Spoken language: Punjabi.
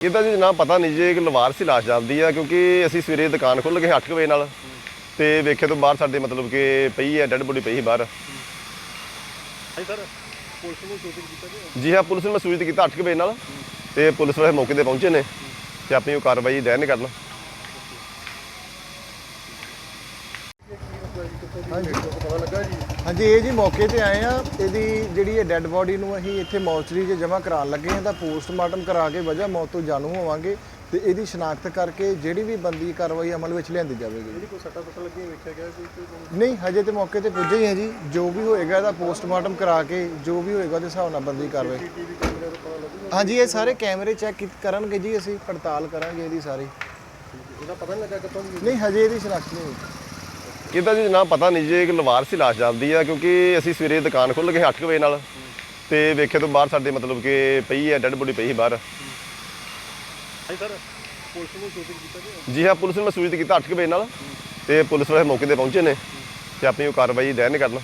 ਇਹਦਾ ਜੀ ਨਾ ਪਤਾ ਨਹੀਂ ਜੇ ਕਿ ਲਵਾਰ ਸੀ ਲਾਸ਼ ਜਾਂਦੀ ਆ ਕਿਉਂਕਿ ਅਸੀਂ ਸਵੇਰੇ ਦੁਕਾਨ ਖੁੱਲ੍ਹ ਗਏ 8 ਵਜੇ ਨਾਲ ਤੇ ਵੇਖੇ ਤੋਂ ਬਾਹਰ ਸਾਡੇ ਮਤਲਬ ਕਿ ਪਈ ਹੈ ਡੈਡ ਬੋਡੀ ਪਈ ਸੀ ਬਾਹਰ। ਹਾਂਜੀ ਸਰ ਪੁਲਿਸ ਨੂੰ ਸੂਚਿਤ ਕੀਤਾ ਜੀ ਜੀ ਹਾਂ ਪੁਲਿਸ ਨੂੰ ਮੈਂ ਸੂਚਿਤ ਕੀਤਾ 8 ਵਜੇ ਨਾਲ ਤੇ ਪੁਲਿਸ ਵਾਲੇ ਮੌਕੇ ਤੇ ਪਹੁੰਚੇ ਨੇ ਤੇ ਆਪਣੀ ਉਹ ਕਾਰਵਾਈ ਦੈਨ ਕਰਨ। ਹਾਂਜੀ ਪਤਾ ਲੱਗਾ ਜੀ ਹਾਂਜੀ ਇਹ ਜੀ ਮੌਕੇ ਤੇ ਆਏ ਆ। ਇਹਦੀ ਜਿਹੜੀ ਇਹ ਡੈੱਡ ਬੋਡੀ ਨੂੰ ਅਸੀਂ ਇੱਥੇ ਮੌਚਰੀ 'ਚ ਜਮ੍ਹਾਂ ਕਰਾਉਣ ਲੱਗੇ ਹਾਂ ਤਾਂ ਪੋਸਟਮਾਰਟਮ ਕਰਾ ਕੇ ਵਜ੍ਹਾ ਮੌਤ ਤੋਂ ਜਾਣੂ ਹੋਵਾਂਗੇ ਤੇ ਇਹਦੀ ਸ਼ਨਾਖਤ ਕਰਕੇ ਜਿਹੜੀ ਵੀ ਬੰਦੀ ਕਾਰਵਾਈ ਅਮਲ ਵਿੱਚ ਲਿਆਂਦੀ ਜਾਵੇਗੀ। ਜਿਹੜੀ ਕੋਈ ਸੱਟਾ ਪਤਾ ਲੱਗੀ ਵੇਖਿਆ ਗਿਆ ਕੋਈ ਕੋਈ ਨਹੀਂ ਹਜੇ ਤੇ ਮੌਕੇ ਤੇ ਪੁੱਜੇ ਹੀ ਹਾਂ ਜੀ। ਜੋ ਵੀ ਹੋਏਗਾ ਇਹਦਾ ਪੋਸਟਮਾਰਟਮ ਕਰਾ ਕੇ ਜੋ ਵੀ ਹੋਏਗਾ ਉਹਦੇ ਹਿਸਾਬ ਨਾਲ ਬੰਦੀ ਕਾਰਵਾਈ। ਟੀਵੀ ਕੈਮਰੇ ਤੋਂ ਪਤਾ ਲੱਗੂਗਾ। ਹਾਂਜੀ ਇਹ ਸਾਰੇ ਕੈਮਰੇ ਚੈੱਕ ਕਰਨਗੇ ਜੀ ਅਸੀਂ ਪੜਤਾਲ ਕਰਾਂਗੇ ਇਹਦੀ ਸਾਰੀ। ਇਹਦਾ ਪਤਾ ਨਹੀਂ ਲੱਗਾ ਕਿੱਥੋਂ ਦੀ ਨਹੀਂ ਹਜੇ ਇਹਦੀ ਸ਼ਨਾਖਤ ਨਹੀਂ ਹੋਈ। ਇਹਦਾ ਜੀ ਨਾ ਪਤਾ ਨਹੀਂ ਜੇ ਕਿ ਲਵਾਰ ਸੀ ਲਾਸ਼ ਜਾਂਦੀ ਆ ਕਿਉਂਕਿ ਅਸੀਂ ਸਵੇਰੇ ਦੁਕਾਨ ਖੁੱਲ੍ਹ ਗਏ 8 ਵਜੇ ਨਾਲ ਤੇ ਵੇਖੇ ਤੋਂ ਬਾਹਰ ਸਾਡੇ ਮਤਲਬ ਕਿ ਪਈ ਹੈ ਡੈਡ ਬੋਡੀ ਪਈ ਬਾਹਰ। ਹਾਂਜੀ ਸਰ ਪੁਲਿਸ ਨੂੰ ਸੂਚਿਤ ਕੀਤਾ ਜੀ ਜੀ ਹਾਂ ਪੁਲਿਸ ਨੂੰ ਮੈਂ ਸੂਚਿਤ ਕੀਤਾ 8 ਵਜੇ ਨਾਲ ਤੇ ਪੁਲਿਸ ਵਾਲੇ ਮੌਕੇ ਤੇ ਪਹੁੰਚੇ ਨੇ ਤੇ ਆਪਣੀ ਉਹ ਕਾਰਵਾਈ ਦੈਨ ਕਰਨ।